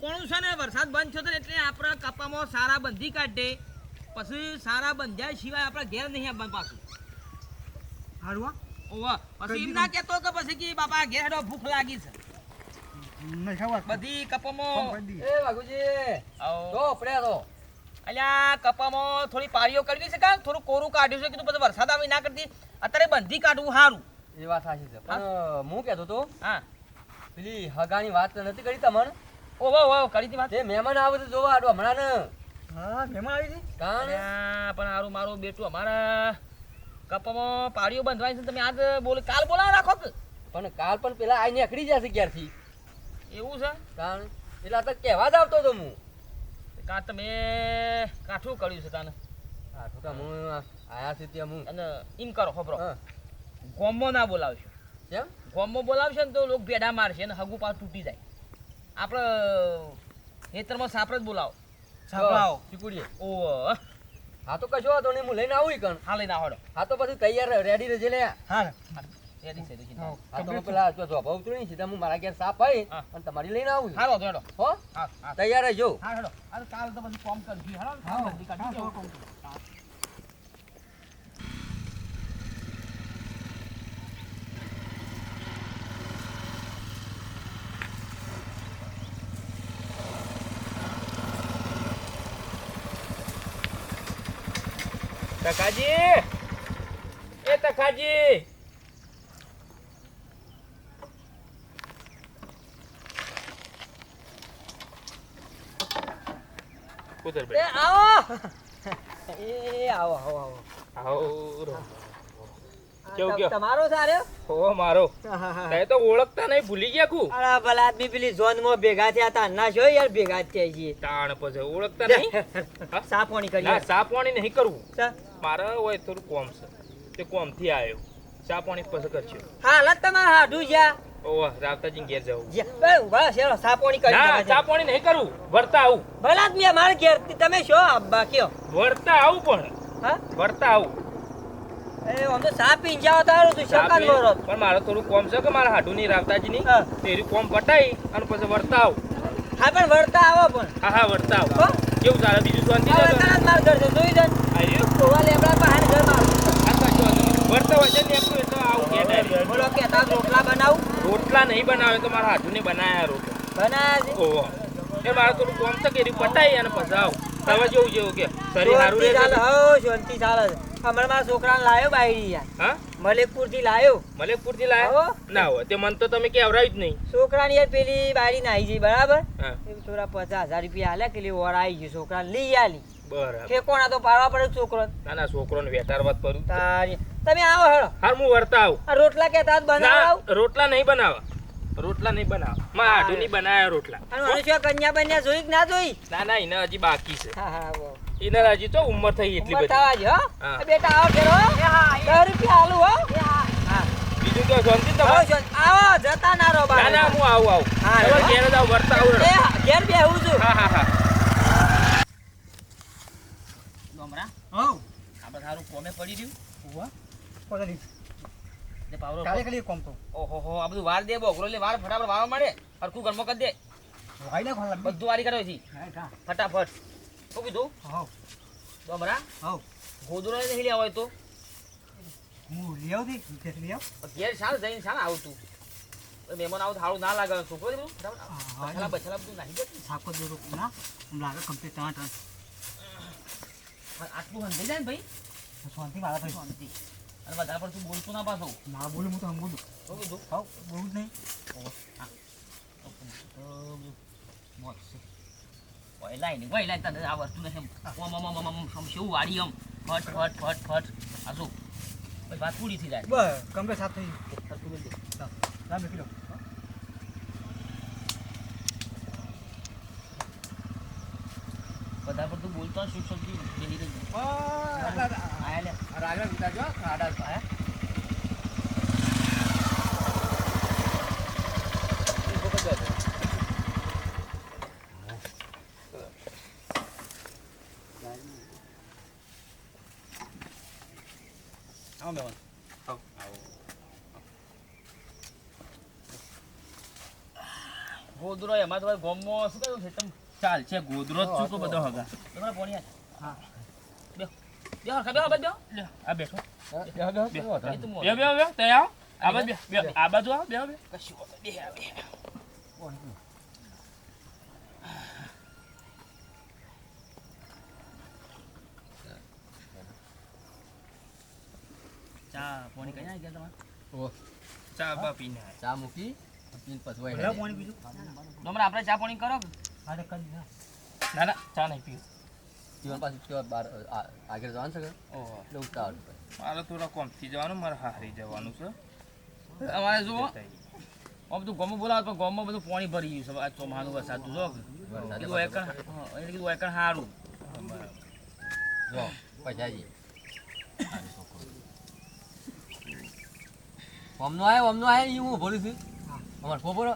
કોણું છે ને? વરસાદ બંધ થયો ને એટલે આપણા કપામાં સારા બંધી કાઢે. પછી સારા બંધ્યા સિવાય આપણા ઘેર નહીં આવવાનું પાછું. હારું ઓવા પછી એમ ના કહેતો કે પછી કે બાપા ઘેર હેડો ભૂખ લાગી છે. બધી કપામાં. એ વાઘુજી આવો. તો પડ્યા તો. અલ્યા કપામાં થોડી પારીઓ કરવી છે કા? થોડું કોરું કાઢ્યું છે કીધું પછી વરસાદ આવી ના કરતી અત્યારે બંધી કાઢવું સારું એ વાત સાચી છે. પણ હું. કહેતો તો હા. પેલી હગાની વાત નથી કરી તમને? ઓહો વાહ કરી દી વાત. તે મહેમાન આવે તો જોવા આડો હમણાં ને હા મહેમાન આવી દી કાણ પણ હારું મારું બેટું અમારા કપામાં પાડીઓ બંધવાની છે તમે આજ બોલ કાલ બોલાવા રાખો કે? પણ કાલ પણ પેલા આઈને અકડી જશે ક્યારથી એવું છે? કાણ એટલે તો કહેવા જ આવતો હતો હું. કાં તમે કાઠું કર્યું છે તાને. કાઠું તો હું આયા છે ત્યાં હું. અને એમ કરો ખબરો ગોમો ગોમમાં ના બોલાવશો. કેમ? ગોમમાં બોલાવશે ને તો લોકો ભેડા મારશે અને હગુ પાછું તૂટી જાય. આપણે ખેતરમાં સાપરે જ બોલાવો. સાપરાવો ચીકુડીએ. ઓ હા તો કશો વાંધો નહીં હું લઈને આવું કણ. હા લઈને આવો હા તો પછી તૈયાર રેડી રહેજે લે. હા. રેડી છે. હા. તો પેલા જો જોબ ઉતરી સીધા હું મારા ઘેર સાપ આવી પણ અને તમારી લઈને આવું હાલો તો હેડો. હો? હા હા. તૈયાર રહેજો. હા હેડો. અરે કાલ તો પછી કોમ કરજો. હા. હા. તકાજી એ તકાજી કુતર એ આવો. એ આવો આવો આવો. આવો કેવું કયો? તમારો સારો મારો. તે તો ઓળખતા નહીં ભૂલી ગયા કુ? અરે ભલા આદમી પેલી ઝોનમાં ભેગા થયા તા ના છો યાર ભેગા થયા છીએ. તાણ પછી ઓળખતા નહીં? ના કરીએ પાણી નહીં કરવું મારે હોય થોડું કોમ છે. તે કોમથી આવ્યો. ચા પાણી પછી કરશું હાલત તમારે હાડું જ્યાં. ઓહ રાવતાજી ઘેર જવું બસ ચલો ચા પાણી કરી ના ચા પાણી નહીં કરવું વર્તા આવું. ભલા આદમી મારે ઘેર તમે શો અબ્બા કયો? વર્તા આવું પણ. હા? વર્તા આવું. એ આમ તો સાપ પીને તારું તું ચા શકાન પણ મારે થોડું કોમ છે કે મારા હાડુની રાવતાજીની? નહીં તેરી કોમ પટાઈ અને પછી વર્તા આવું. હા પણ વર્તા આવો પણ. હા હા? આવું. કેવું ચાલે? બીજું શાંતિ છે માર ઘર છે જોઈ જન આયો? ગોવા લેબડા પાસે ઘર મારું હોય છે ને એટલે આવું. બોલો કે રોટલા બનાવું? રોટલા નહીં બનાવે તો મારા હાથુને બનાયા રોટલા. બનાયા છે? ઓહો. એ મારે થોડું કોમ તો કેરી પટાઈ અને પછી આવ. તમે જેવું જેવું કે શરીર સારું રહે હો શાંતિ ચાલે છે. હમણાં મારા છોકરાને લાયો બાયડી યાર હા? મલેકપુરથી લાયો. મલેકપુરથી લાયો ના હોય તે મન તો તમે કેવરાયું જ નહીં. છોકરાને યાર પેલી બાયડી નાઈ જઈ બરાબર? હા. એ થોડા પચાસ હજાર રૂપિયા હાલ્યા કે ઓર આવી ગયું છોકરાને લઈ આલી. બરાબર. ઠેકોણા તો પાડવા પડે છોકરો. ના ના છોકરોને વેટારવા જ પડ્યું તારી તમે આવો હેડો. હાર હું વર્તા આવું. આ રોટલા કેતા બનાવ રોટલા નહીં બનાવા રોટલા નહીં બનાવ. માં હાડુ નહીં બનાયા રોટલા. અને મને શું કન્યા બન્યા જોઈ કે ના જોઈ? ના ના એને હજી બાકી છે. હા હા એને હજી તો ઉંમર થઈ એટલી બધી. થવા જ હો. બેટા આવો કેરો હો દસ રૂપિયા હાલું હો. હા. બીજું તો શાંતિ તો આવો જતા ના રહો ના ના હું આવું આવું. હા. ઘેર જાવ આવું વર્તા આવું. ઘેર બે હું છું. હા હા હા. ગમરા? હો આપણે સારું કોમે પડી રહ્યું ઉવા પડી નહીં ને પાવરો કાલે ખાલી કોમ તો ઓહો હો આ બધું વાર દે બોકરો લે વાર ફટાફટ વાળવા મળે હરખું ઘરમાં કરી દે. વાઈ ના ખોલા બધું વારી કરે છે ફટાફટ. શું કીધું? હો ગમરા હો ગોદડો નહીં લેવા હોય તો? હું લઈ આવ દી લઈ આવ? ઘેર જઈને શાળ આવતું મહેમાન આવું તો સારું ના લાગે છોકરો બધું? બછલા બછલા બધું નાખી દે. સાકો દોરો ના લાગે કમ્પ્લીટ ટાણ ટાણ આટલું જાય ને ભાઈ? શાંતિ મારા ભાઈ. શાંતિ. અને પર પડતું બોલતું ના પાછું. ના બોલું હું તો હમ બોલું. શું કીધું હો બહુ જ નહીં. વહેલાય નહીં વહેલાય તને આ વસ્તુ ને આમ આમ આમ આમ આમ શેવું વાળી આમ? ફટ ફટ ફટ ફટ. આ શું? ભાઈ વાત પૂરી થઈ જાય. બસ કમ્પ્લીટ સાફ થઈ બોલ દે. ગયું રામ લખી લો વધારે પડતું બોલતો શું બેહી રહેજે. રાગડા આયા લે. વિતા જો ખાડા આયા? તો ભાઈ ગોમમાં શું કહ્યું છે તમ ચાલ છે ગોદરો જ શું બધો હગા. તમારા પોણી. હા. આ બેઠો. બે બે. બે તે આવો. આ બાજુ બે આ બાજુ આવો બે બે. કશું. ચા પોણી કઈ ગયા તમારે? ચા બા પીને ચા મૂકી પીને પછી. પાણી આપણે ચા પોણી કરો કે? હા તો કરી દીધા. ના ના ચા નહીં પીવું. જીવન પાછું કેવા બાર આગળ જવાનું છે ઓહો. એટલે ઉતાવળ. મારે થોડા કોમથી જવાનું મારે હારી જવાનું છે. અમારે જુઓ આમ બધું ગોમમાં બોલાવો પણ ગોમમાં બધું પાણી ભરી ગયું છે. આ ચોમાનું વરસાદ જો. વરસાદે કીધું એટલે કીધું એકણ સારું જો પછાજી ઓમનો આયો ઓમનો આયો એ હું ભરું છું. અમારે ખબર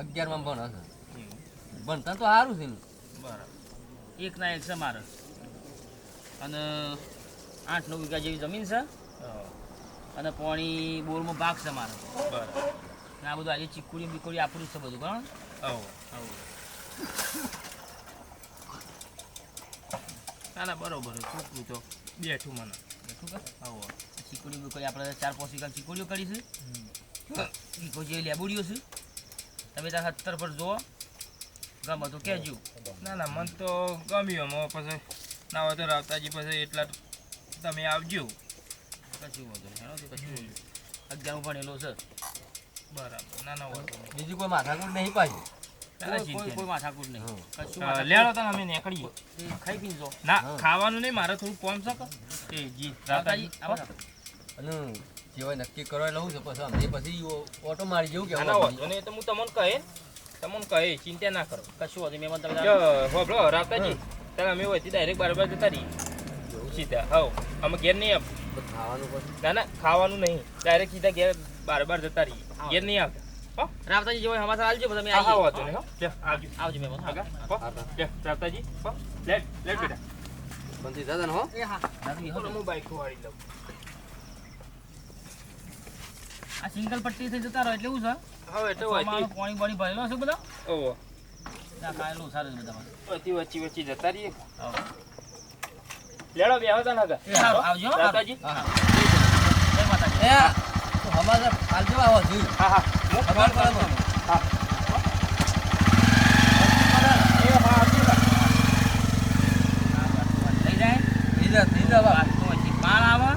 અગિયારમાં ભણ હશે. ભણતર તો સારું છે બરાબર. એક ના એક છે મારે. અને આઠ નવ વીઘા જેવી જમીન છે. હા, અને પાણી બોરમાં ભાગ છે મારે. બરાબર. અને આ બધું આજે ચીકુડી બીકુડી આપણું છે બધું પણ ના ના બરોબર છોકરું તો. બેઠું મને. બેઠું કે? આવો. ચીકુડી બીકુડી આપણે ચાર પાંચ વીઘા ચીકુડીઓ કરીશું બીકો જે લેબુડીઓ છે. તમે ત્યાં સત્તર પર જુઓ. ગમે તો કહેજો. ના ના મને તો ગમ્યું એમાં. પછી ના હોય તો રાવતાજી પછી એટલા તમે આવજો. કશું વાંધો નહીં. હેડો તો કશું વાંધો નહીં. ભણેલો છે. બરાબર. ના ના વાંધો નહીં. બીજું કોઈ માથાકૂટ નહીં પાછું. ખાવાનું નહીં મારે થોડું કોમ છે આવો. અને જેવા નક્કી કરવા લઉં છે પછી અમે પછી ઓટો મારી જેવું કે ના ના વાંધો નહીં તો હું તમને કહે તમને કહે ચિંતા ના કરો. કશું વાંધો મેં તમને તમે જો હોભળો રાવતાજી તારે અમે હોય ડાયરેક્ટ બાર બાર જતા રહીએ સીધા હવ. અમે ઘેર નહીં આપ. ખાવાનું પછી? ના ના ખાવાનું નહીં. ડાયરેક્ટ સીધા ઘેર બાર બાર જતા રહીએ ઘેર નહીં આવતા હો. રાવતાજી જેવો સમાચાર આલજો તમે હા હા નહીં હો. લે, આવજો. આવજો હા. હો રાવતાજી લેટ લેટ બેટા. બંધી દાદા નો એ હા. દાદુ, હો. હું બાઈક વાળી લઉં. આ સિંગલ પટ્ટી થઈ જતા રહો એટલે એવું છે. હવે એટલે ચોમાનું પાણી પાણી ભરેલો છે બધા? ઓહો. ના ખાયેલું સારું છે બધામાં. વચ્ચે વચ્ચે વચ્ચે જતા રહીએ. લેડો બે આવતા હા, આવજો હો. હા હા. જય માતાજી. એ હમારા આલજો આવો જોઈ હા હા. હું. ખબર પડે હા આવે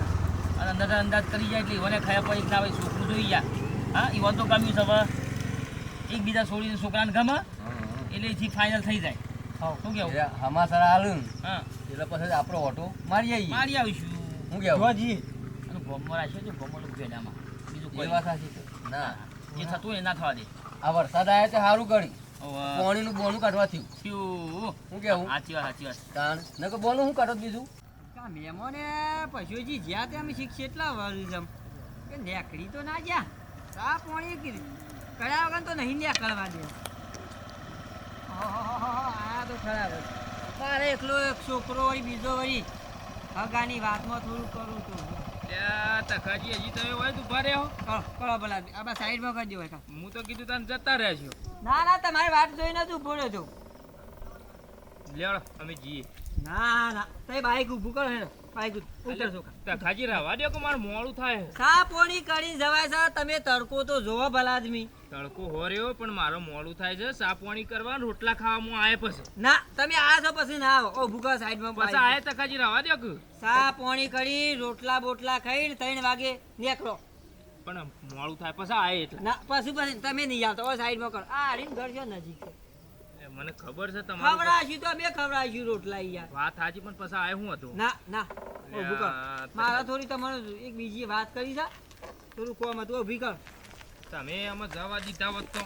અને અંદાજ અંદાજ કરી જાય એટલે મને ખાયા પછી ના ભાઈ છોકરું જોઈ ગયા હા એ તો ગમ્યું છે એકબીજા છોડીને છોકરાને ગમે એટલે એથી ફાઇનલ થઈ જાય. શું કેવું હમાસર આલું. હા. એટલે પછી આપણો ઓટો મારી આવીએ મારી આવીશું. હું કેવું જોજી અને ગોમમાં રાખશો તો ગોમમાં લોકો ભેડામાં બીજું કોઈ વાત સાચી છે. ના. જે થતું હોય એ ના થવા દે. આ વરસાદ આવ્યો તો સારું કર્યું હવે પાણીનું બોનું કાઢવા થયું. શું હું કેવું સાચી વાત સાચી વાત. તાણ. નકર બોનું હું કાઢો બીજું? મહેમાને પશુજી જ્યાં ત્યાં અમે એટલા વાર વર્ષ કે નેકડી તો ના જ્યાં સા પોણી કીધી. કયા વગર તો નહીં નેકળવા દે. આ તો ખરાબ જ. તારે એકલો એક છોકરો વળી બીજો વળી હગાની વાતમાં થોડું કરું તું ત્યાં તખાજી હજી તમે હોય તો ઊભા રહ્યો કરો ભલા આ સાઈડમાં કરજો હોય હું તો કીધું તને જતા રહ્યા છો ના ના તમારી વાત જોઈને જ ઊભો રહ્યો છું લેવડો અમે જઈએ. ના ના તઈ બાઈક ઊભું કરો હેડો. કાં. રહેવા દો કે મારે મોડું થાય. સા પોણી કરી જવાય છે તમે તડકો તો જોવો ભલા આદમી તડકો હો પણ મારો મોડું થાય છે કરવા રોટલા ખાવામાં પછી. ના તમે આ છો પછી ના આવો. ઓ ભૂકા સાઈડમાં પછી આય તખાજી રહેવા દો કે? સા કરી રોટલા બોટલા ખાઈને ત્રણ વાગે નીકળો. પણ મોડું થાય પછી આય એટલે. ના પછી પછી તમે નહીં આવતો. ઓ સાઈડમાં કરો. આ હરીને ઘર છે નજીક. મને ખબર છે તમારું ખવડાશી તો અમે ખવડાશી રોટલા યાર વાત સાચી પણ પછી આય હું હતું. ના ના. ઓ ભૂકા મારા થોડી તમારે એક બીજી વાત કરી છે. થોડું કોમ હતું ઊભી કર. તમે આમાં જવા દીધા હોત તો.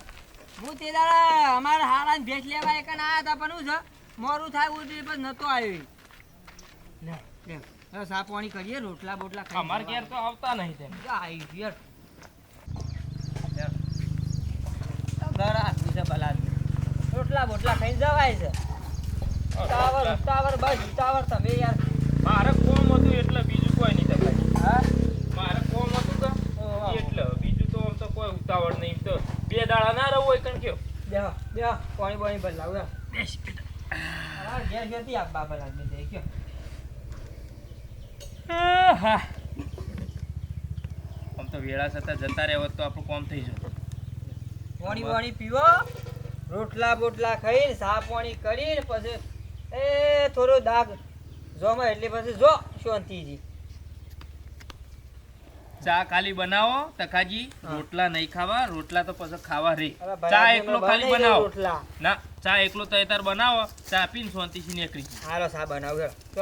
હું તે દાડા અમારા હારાને ભેટ લેવા એક આયા હતા પણ હું છે મોરું થાય ઉતરી પણ નતો આવ્યો લે લે સા પાણી કરીએ રોટલા બોટલા ખાઈ અમાર ઘેર તો આવતા નહીં તેમ. આઈ યાર. ઘર બીજા છે ભલા રોટલા બોટલા ખાઈને જવાય છે. ઉતાવળ ઉતાવળ બસ ઉતાવળ તમે યાર. મારે કોમ હતું એટલે બીજું કોઈ નહીં થાય. હા? મારે કોમ હતું તો એટલે બીજું તો આમ તો કોઈ ઉતાવળ નહીં. તો બે દાડા ના રહું હોય કણ કયો? બેહો બે. પાણી પાણી બદલાવ હા. ઘેર ઘેરથી આપ બાપા લાગી દે કયો. હા આમ તો વેળા છતાં જતા રહેવત તો આપણું કોમ થઈ જતું. પાણી પાણી પીવો. રોટલા બોટલા ખાઈને સા પાણી કરીને પછી એ થોડો દાગ જોમાં એટલે પછી જો શાંતિજી ચા ખાલી બનાવો તકાજી રોટલા નહીં ખાવા રોટલા તો પછી ખાવા રે. ચા એકલો ખાલી બનાવો રોટલા. ના ચા એકલો તૈયાર બનાવો ચા પીને શાંતિથી નીકળી. હાલો સા બનાવ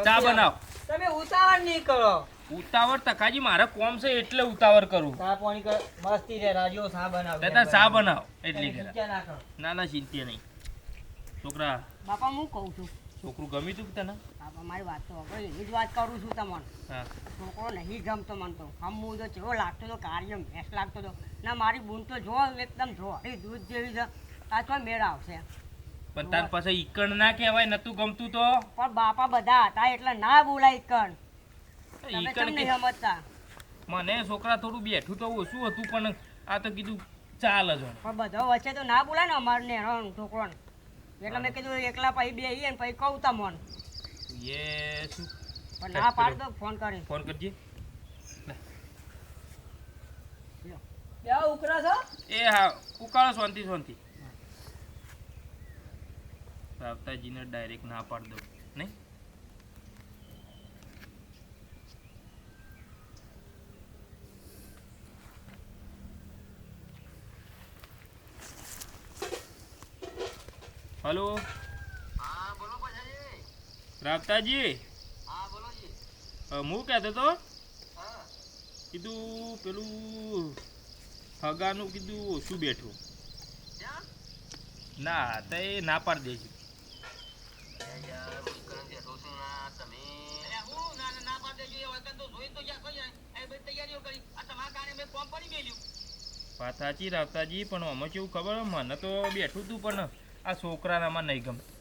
ચા બનાવો. તમે ઉતાવળ નહીં કરો. ઉતાવળ તકાજી મારે કોમ છે એટલે ઉતાવળ કરું. સા પાણી કર મસ્તી રે રાજો સા બનાવ દાદા સા બનાવો એટલી તમે ના ના ચિંતા નહીં. છોકરા બાપા હું કહું છું? છોકરું ગમી તું તને? બાપા મારી વાત તો હવે એની જ વાત કરું છું તમને. હા. છોકરો નહીં ગમતો મને તો. હમ હું તો જેવો લાગતો હતો કાર્ય ભેંસ લાગતો હતો ના મારી બૂન તો જો એકદમ જોડી દૂધ જેવી છે. આ તો મેળ આવશે. પણ તાર પાસે ઈકણ ના કહેવાય નતું ગમતું તો? પણ બાપા બધા હતા એટલે ના બોલાય કણ ઈકણ. કે સમજતા મને છોકરા થોડું બેઠું તો ઓછું હતું પણ આ તો કીધું ચાલ જ પણ બધો વચ્ચે તો ના બોલાય ને અમારે નેનો છોકરોને એટલે મેં કીધું એકલા પછી બે ને પછી કહું તમોન. એ શું? પણ ના પાડ દો ફોન કરી ફોન કરજે. બેહો ઉકરા છો? એ હા ઉકાળો શાંતિ શાંતિ. રાવતાજીને ડાયરેક્ટ ના પાડ દઉં. નહીં? હલો. રાવતાજી. અ, હું કહેતો તો? કીધું પેલું ફગાનું કીધું ઓછું બેઠું. ના તો એ ના પાડી દેજો વાત સાચી રાવતાજી પણ અમે કેવું ખબર? મને તો બેઠું તું પણ. આ છોકરાનામાં નહીં ગમતું.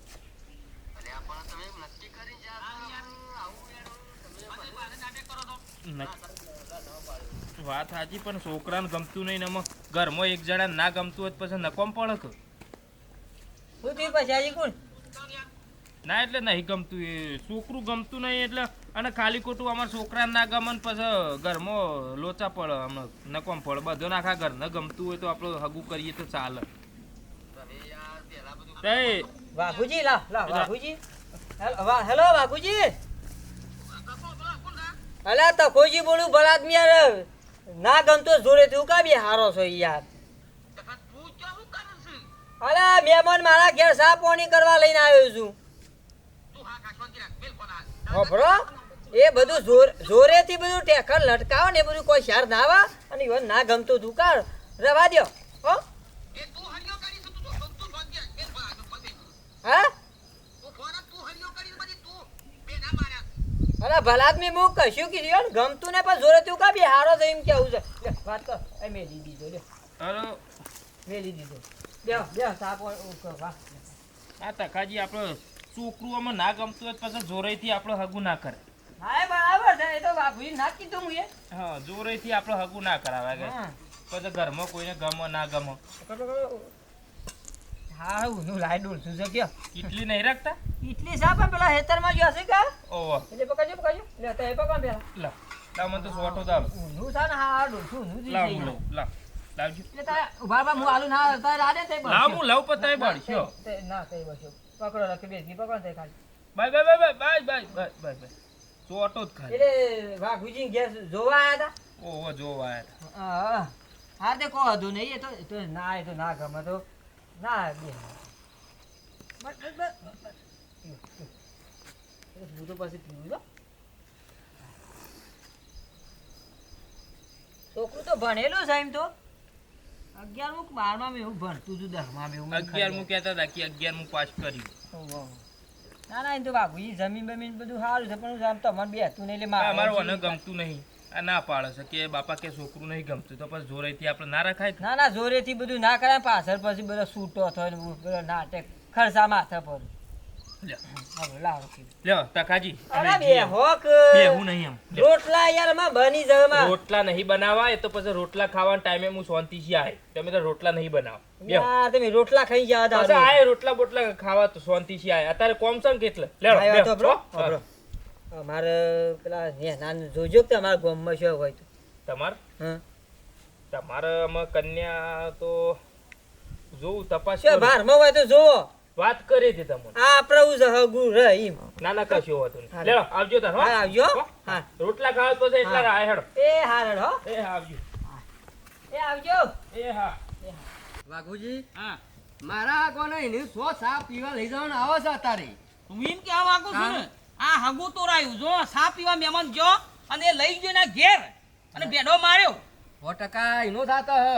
વાત સાચી પણ છોકરાને ગમતું નહીં ને આમાં ઘરમાં એક જણા ના ગમતું હોય તો પછી નકોમ પડે કે શું પછી કોણ? ના એટલે નહીં ગમતું એ. છોકરું ગમતું નહીં એટલે અને ખાલી ખોટું અમારા છોકરાને ના ગમે ને પછી ઘરમાં લોચા પડે હમણાં નકોમ પડે. બધો નાખા ઘર ન ગમતું હોય તો આપણે હગું કરીએ તો ચાલે. તે વાઘુજી લા લા વાઘુજી. હેલો વાઘુજી. અલા તખોજી બોલું ભલા યાર ના ગમતો જોડે તું કા બી હારો છો યાર. અલા મહેમાન મારા ઘેર સા પાણી કરવા લઈને આવ્યો છું. હોભળો એ બધું જોર જોરેથી બધું ટેકર લટકાવો ને એ બધું કોઈ શાર ના આવે? અને ના ગમતું દુકાળ. રવા દ્યો હો. હા? અરે ભલા આદમી હું કશું કીધું? યાર ગમતું ને પણ જોરે તું કા બી હારો છે એમ કેવું છે? લે, વાત કર. એ મેલી દીધો લ્યો અરે મેલી દીધો. બે બે સાપ વાહ આ તકાજી આપણે છોકરું આમાં ના ગમતું હોય પછી જોરેથી આપણે હગું ના કરે. હા બરાબર છે. એ તો બાપુજી ના કીધું હું એ. હા જોરેથી આપણે હગું ના કરાવે હા. પછી ઘરમાં કોઈને ગમો ના ગમો. હા હું લાઈ ડોલશું છે કયો? ઇટલી નહીં રાખતા? ઇટલી સાપ પણ પેલા હેતરમાં જો હશે કા? ઓહો. એટલે પકડજો પકડજો. લે તો એ પકડ પેલા. લાવ લાવ મને તો સોટો દાવ ઊંધું છે ને હા ડોલશું ઊંધું જ લાવ હું લઉં લાવ. લાવજો. એટલે તારે ઊભા ઊભા હું આલુ ના તારે રાડે તે બસ. લાવ હું લઉં પણ તઈ ના, બળશો ના તે બસ પકડો રાખી બેસી પકડો તે ખાલી. Bye bye bye bye bye bye bye bye સોટો જ ખાલી. એટલે વાઘુજી ઘેર જોવા આયા ઓહો જોવા આયા હતા હા હા. તે કહો હતું નહીં એ તો એ તો ના એ તો ના ગમે તો. ના બે બસ બસ હું તો પછી પીવું છો છોકરું તો ભણેલું છે એમ તો. અગિયારમું એવું ભણતું હતું દસમાં એવું અગિયારમું. કહેતા હતા કે અગિયારમું પાસ કર્યું ઓહો. ના ના એમ તો બાપુજી જમીન બમીન બધું સારું છે પણ આમ તો અમારે બે હતું નહીં એટલે મારે ગમતું નહીં. ના પાડે છે કે બાપા કે છોકરું નહીં ગમતું. તો પછી જોરેથી આપણે ના રખાય ને. ના જોરેથી બધું ના કરાય પાછળ પછી બધો સૂટો થયો બધો નાટક ખર્ચા માથા પર. રોટલા યારમાં બની જાય માં રોટલા નહીં બનાવવા તો પછી રોટલા ખાવાના ટાઈમે હું શાંતિથી આય. તમે તો રોટલા નહીં બનાવો. તમે રોટલા ખાઈ જાવ પછી દારૂ. આય રોટલા બોટલા ખાવા તો શાંતિથી આય. અત્યારે કોમ છે કેટલે? અમારે પેલા નેનાને જોજો કે અમારા ગામમાં શું હોય તો? તમાર? હા. તમારે આમાં કન્યા તો જોવું તપાસ શું કરું. બહારમાં હોય તો જોવો વાત કરી હતી તમને. આ પ્રભુ હું રહીમ ના ના કશું હોતું નહીં. હા. આવજો તાર હા. આવજો. હા. રોટલા ખાવ તો છે એટલા રાય રાહ હેડો એ હારડ હો. એ હા આવજો. એ આવજો. એ હા. વાઘુજી હા. મારા કોને એની સો સા પીવા લઈ જવાનું આવો છે તારે હું એમ કહેવા માંગુ છું ને? આ હગું તોરાયું જો સા પીવા મહેમાન ગયો અને એ લઈ ગયો એના ઘેર. અને ભેડો માર્યો. સો ટકા એનો થાતો હ.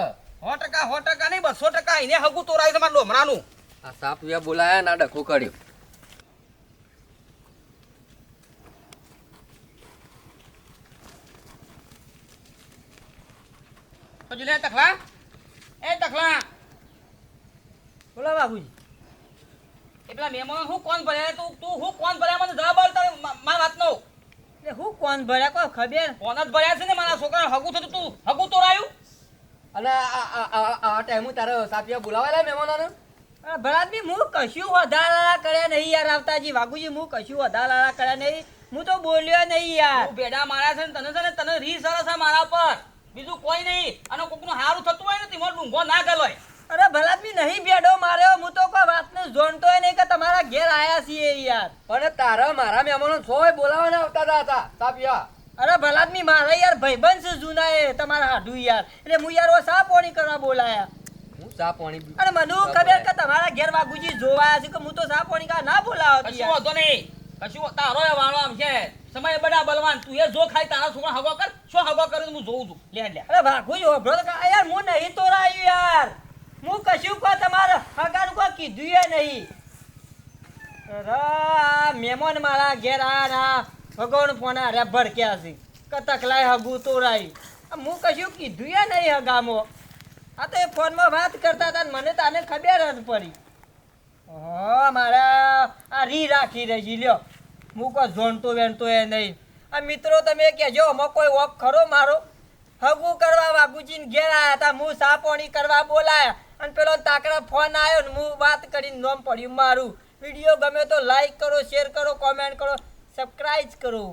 સો ટકા સો ટકા નહીં બસો ટકા એને હગુ તોરાયું તમારે લોમરાનું આ સા પીવા બોલાયા ના ડખો કર્યો. તો જો તખલા. એ તખલા. બોલા બાબુજી એ પેલા મહેમાન હું કોણ ભર્યા? તું તું હું કોણ ભર્યા? મને જવાબ આલ તારે મા- મારી વાતનો. એટલે હું કોણ ભર્યા? કોઈ ખબર? કોણ જ ભર્યા છે ને મારા છોકરા હગું થતું તું. હગું તોરાયું અને આ આ- આ આ ટાઈમ તારે સા બોલાવેલા મહેમાનોને અરે ભરતભાઈ હું કશું વધારા કર્યા નહીં યાર આવતાજી. વાઘુજી હું કશું વધારા કર્યા નહીં. હું તો બોલ્યો નહીં યાર. તું ભેડા માર્યા છે ને તને છે ને તને રી સરસ મારા પર. બીજું કોઈ નહીં. અને કોકનું સારું થતું હોય ને તેમાં ડુંગો ના ગયો અરે ભલાદમી નહીં બેડો માર્યો. હું તો કોઈ વાતને જોણતોય નહીં કે તમારા ઘેર આયા છીએ યાર. પણ તારા મારા મહેમાનો સોય બોલાવાના આવતા હતા તાપિયા અરે ભલાદમી મારા યાર ભાઈબંધ છે જૂના એ તમારા હાડુ યાર. એટલે હું યાર ઓ સા પોણી કરવા બોલાયા? હું સા પાણી અરે મને ખબર કે તમારા ઘેર વાગુજી જોવાયા છે કે હું તો સા પોણી કા ના બોલાવો કશું વાંધો નહીં. કશું તારો એ વાળો આમ છે. સમય બડા બલવાન. તું એ જો ખાઈ તારા છોકરા હગો કર. શું હગો કરું હું જોઉં છું. લે લે. અરે વાગુજી હોભળો તો કે યાર હું નહીં તોરાયું યાર. હું કશું કો તમારે હગાનું કો કીધું એ નહીં. આ મારા ઘેર આના ભગવાન ફોન અરે ભડક્યા છે. કતક લાય હગુ તો રાઈ હું કશું કીધું એ નહીં હગામો. આ તો એ ફોનમાં વાત કરતા હતા મને આને ખબર જ પડી. હા મારા આ રી રાખી રહી લ્યો. હું કોઈ જોણતો વેણતો એ નહીં. આ મિત્રો તમે કહેજો, આમાં કોઈ ઓપ ખરો મારો? હગું કરવા વાગુજીને ઘેર આવ્યા હતા, હું સાપોણી કરવા બોલાયા. અને પેલો તાકડા ફોન આવ્યો ને હું વાત કરીને નોમ પડ્યું મારું. વીડિયો ગમે તો લાઈક કરો શેર કરો કોમેન્ટ કરો સબસ્ક્રાઇબ કરો.